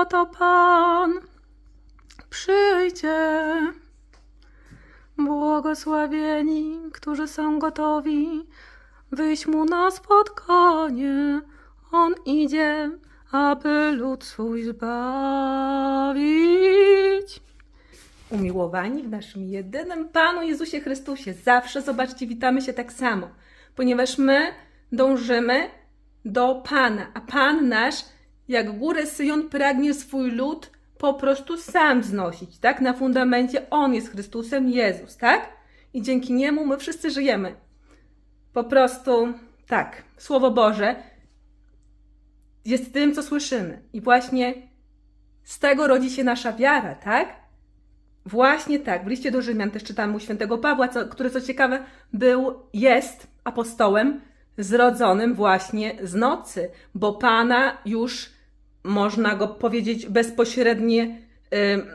oto Pan przyjdzie. Błogosławieni, którzy są gotowi wyjść mu na spotkanie. On idzie, aby lud swój zbawić. Umiłowani w naszym jedynym Panu Jezusie Chrystusie, zawsze zobaczcie, witamy się tak samo, ponieważ my dążymy do Pana, a Pan nasz, jak górę Syjon, pragnie swój lud po prostu sam wznosić, tak? Na fundamencie On jest Chrystusem, Jezus, tak? I dzięki Niemu my wszyscy żyjemy. Po prostu, tak, Słowo Boże jest tym, co słyszymy. I właśnie z tego rodzi się nasza wiara, tak? Właśnie tak. W liście do Rzymian też czytamy u świętego Pawła, co, który co ciekawe był, jest apostołem zrodzonym właśnie z nocy, bo Pana już można go powiedzieć bezpośrednie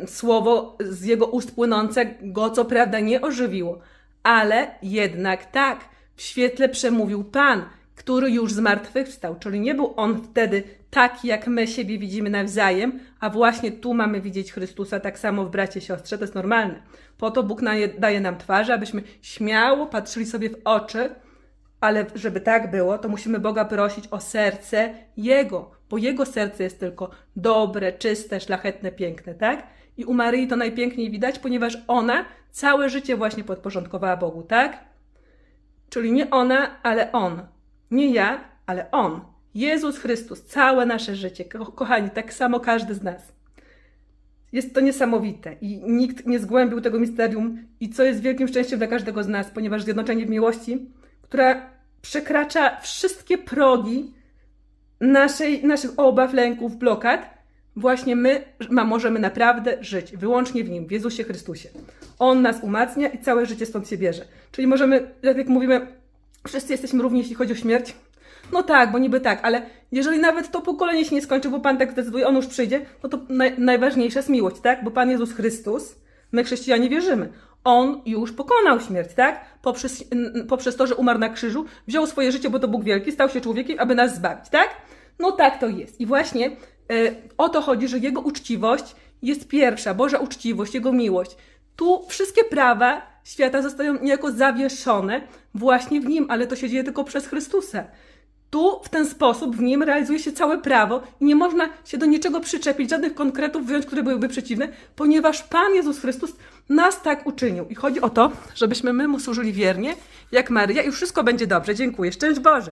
y, słowo z jego ust płynące go co prawda nie ożywiło, ale jednak tak, w świetle przemówił Pan, który już zmartwychwstał, czyli nie był on wtedy taki, jak my siebie widzimy nawzajem, a właśnie tu mamy widzieć Chrystusa tak samo w bracie, siostrze, to jest normalne. Po to Bóg daje nam twarze, abyśmy śmiało patrzyli sobie w oczy, ale żeby tak było, to musimy Boga prosić o serce Jego, bo Jego serce jest tylko dobre, czyste, szlachetne, piękne, tak? I u Maryi to najpiękniej widać, ponieważ ona całe życie właśnie podporządkowała Bogu, tak? Czyli nie ona, ale On. Nie ja, ale On. Jezus Chrystus, całe nasze życie. Ko- kochani, tak samo każdy z nas. Jest to niesamowite i nikt nie zgłębił tego misterium i co jest wielkim szczęściem dla każdego z nas, ponieważ zjednoczenie w miłości, która przekracza wszystkie progi naszej, naszych obaw, lęków, blokad, właśnie my ma, możemy naprawdę żyć wyłącznie w Nim, w Jezusie Chrystusie. On nas umacnia i całe życie stąd się bierze. Czyli możemy, tak jak mówimy, wszyscy jesteśmy równi, jeśli chodzi o śmierć. No tak, bo niby tak, ale jeżeli nawet to pokolenie się nie skończy, bo Pan tak zdecyduje, on już przyjdzie, no to naj, najważniejsza jest miłość, tak? Bo Pan Jezus Chrystus, my chrześcijanie wierzymy, On już pokonał śmierć, tak? Poprzez, poprzez to, że umarł na krzyżu, wziął swoje życie, bo to Bóg wielki, stał się człowiekiem, aby nas zbawić, tak? No tak to jest. I właśnie e, o to chodzi, że Jego uczciwość jest pierwsza, Boża uczciwość, Jego miłość. Tu wszystkie prawa świata zostają niejako zawieszone właśnie w Nim, ale to się dzieje tylko przez Chrystusa. Tu w ten sposób w nim realizuje się całe prawo i nie można się do niczego przyczepić, żadnych konkretów wyjąć, które byłyby przeciwne, ponieważ Pan Jezus Chrystus nas tak uczynił. I chodzi o to, żebyśmy my mu służyli wiernie, jak Maryja i wszystko będzie dobrze. Dziękuję. Szczęść Boże!